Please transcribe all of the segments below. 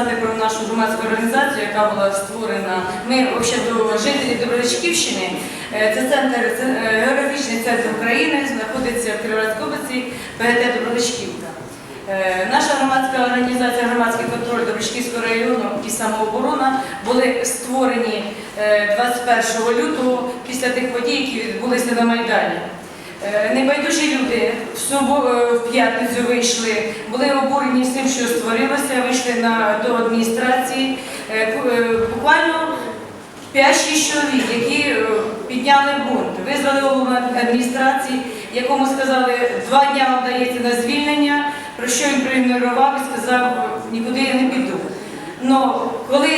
сказати про нашу громадську організацію, яка була створена. Ми взагалі до жителів Добродичківщини. Е, Це центр це, е, географічний центр України, знаходиться в Кіровоградській області, ПГТ Добродичківка. Е, Наша громадська організація Громадський контроль Добричківського району і самооборона були створені е, 21 лютого після тих подій, які відбулися на Майдані. Е, Небайдужі люди е, в п'ятницю вийшли, були обурені всім, що створилося, вийшли на, до адміністрації. Е, Буквально 5-6 чоловік, які підняли бунт, визвали голову адміністрації, якому сказали, два дня вам на звільнення, про що він проігнорував і сказав, нікуди я не піду. Но коли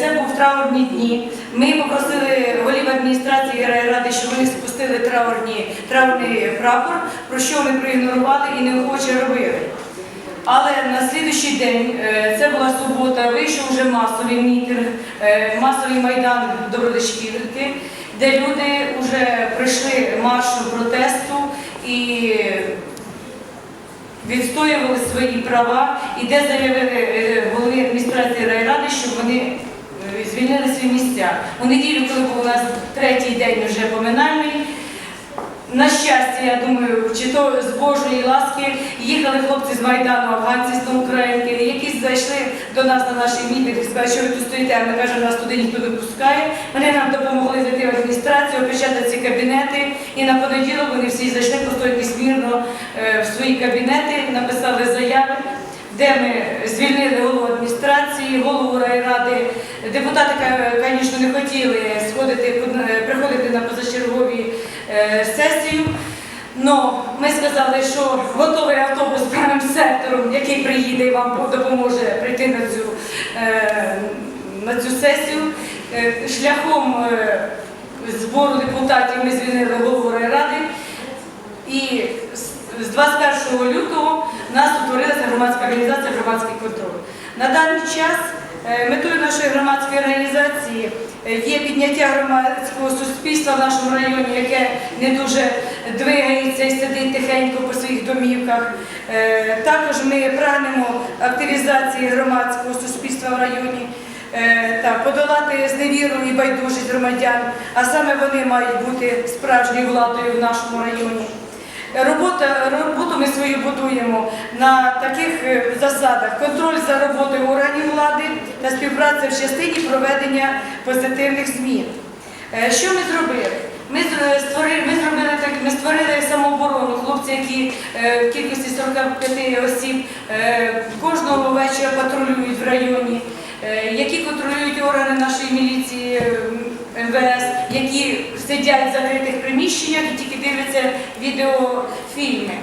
це траурні дні, ми попросили голів адміністрації райради, щоб вони спустили траурні, траурний прапор, про що ми проігнорували і неохоче робили. Але на слідуючий день, е, це була субота, вийшов вже масовий мітинг, е, масовий майдан Добродичківки, де люди вже прийшли маршу протесту і відстоювали свої права, і де заявили е, голови адміністрації райради, щоб вони звільнили свої місця. У неділю, коли був у нас третій день вже поминальний, на щастя, я думаю, чи то з Божої ласки їхали хлопці з Майдану, афганці з Українки, які зайшли до нас на нашій мітинг сказали, що ви тут стоїте, а ми кажемо, нас туди ніхто не пускає. Вони нам допомогли зайти в адміністрацію, опечатати ці кабінети. І на понеділок вони всі зайшли постояти смірно е, в свої кабінети, написали заяви. Де ми звільнили голову адміністрації, голову райради. Депутати, звісно, не хотіли сходити, приходити на позачергові е, сесію. Но ми сказали, що готовий автобус правим сектором, який приїде і вам допоможе прийти на цю, е, на цю сесію. Е, Шляхом збору депутатів ми звільнили голову райради. І з- з 21 лютого нас утворилася громадська організація Громадський контроль. На даний час е, метою нашої громадської організації е, є підняття громадського суспільства в нашому районі, яке не дуже двигається і сидить тихенько по своїх домівках. Е, Також ми прагнемо активізації громадського суспільства в районі. та подолати зневіру і байдужість громадян, а саме вони мають бути справжньою владою в нашому районі. Робота, роботу ми свою будуємо на таких е, засадах: контроль за роботою органів влади та співпраця в частині проведення позитивних змін. Е, Що ми зробили? Ми створили, ми зробили так, ми створили самооборону, хлопці, які е, в кількості 45 осіб е, кожного вечора патрулюють в районі, е, які контролюють органи нашої міліції. е, МВС, які сидять в закритих приміщеннях і тільки дивляться відеофільми,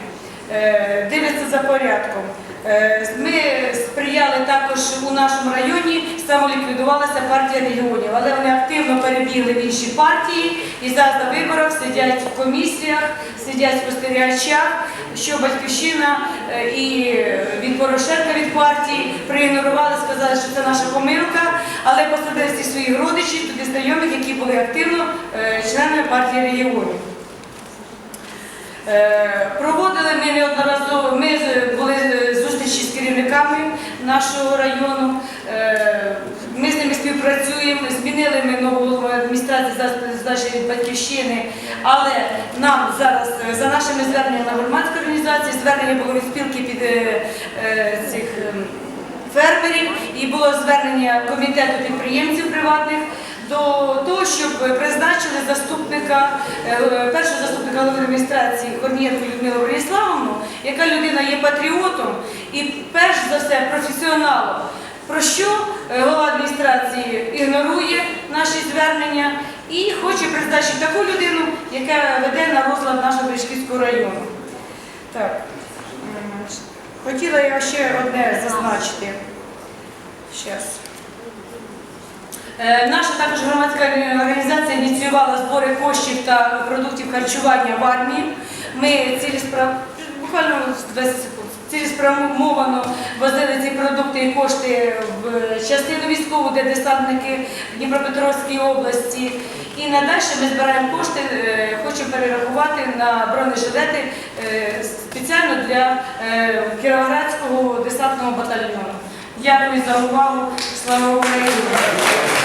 е, дивляться за порядком. Е, Ми сприяли також у нашому районі, самоліквідувалася партія регіонів, але вони активно перебігли в інші партії і зараз на виборах сидять в комісіях, сидять в спостерігачах, що батьківщина е, і від Порошенка від партії проігнорували, сказали, що це наша помилка, але посадили всіх своїх родичів, туди знайомих, які були активно членами партії регіонів. Е, Проводили ми неодноразово, ми були е, зустрічі з керівниками нашого району, е, ми з ними співпрацюємо, змінили ми нову адміністрації зараз здачі батьківщини, але нам зараз за нашими зверненнями на громадські організації, звернення було від спілки під цих ем, фермерів і було звернення комітету підприємців приватних до того, щоб призначили заступника, е, першого заступника голови адміністрації Корнієнку Людмилу Бориславовну, яка людина є патріотом і перш за все професіоналом. Про що е, голова адміністрації ігнорує наші звернення і хоче призначити таку людину, яка веде на розлад нашого Бричківського району. Так. Хотіла я ще одне зазначити. Щас. Е, Наша також громадська організація ініціювала збори коштів та продуктів харчування в армії. Ми цілесправ... буквально 20 секунд. Цілеспрямовано возили ці продукти і кошти в частину військову, де десантники в Дніпропетровській області. І надалі ми збираємо кошти, е, хочемо перерахувати на бронежилети е, спеціально для Кіровоградського десантного батальйону. Дякую за увагу. Слава Україні!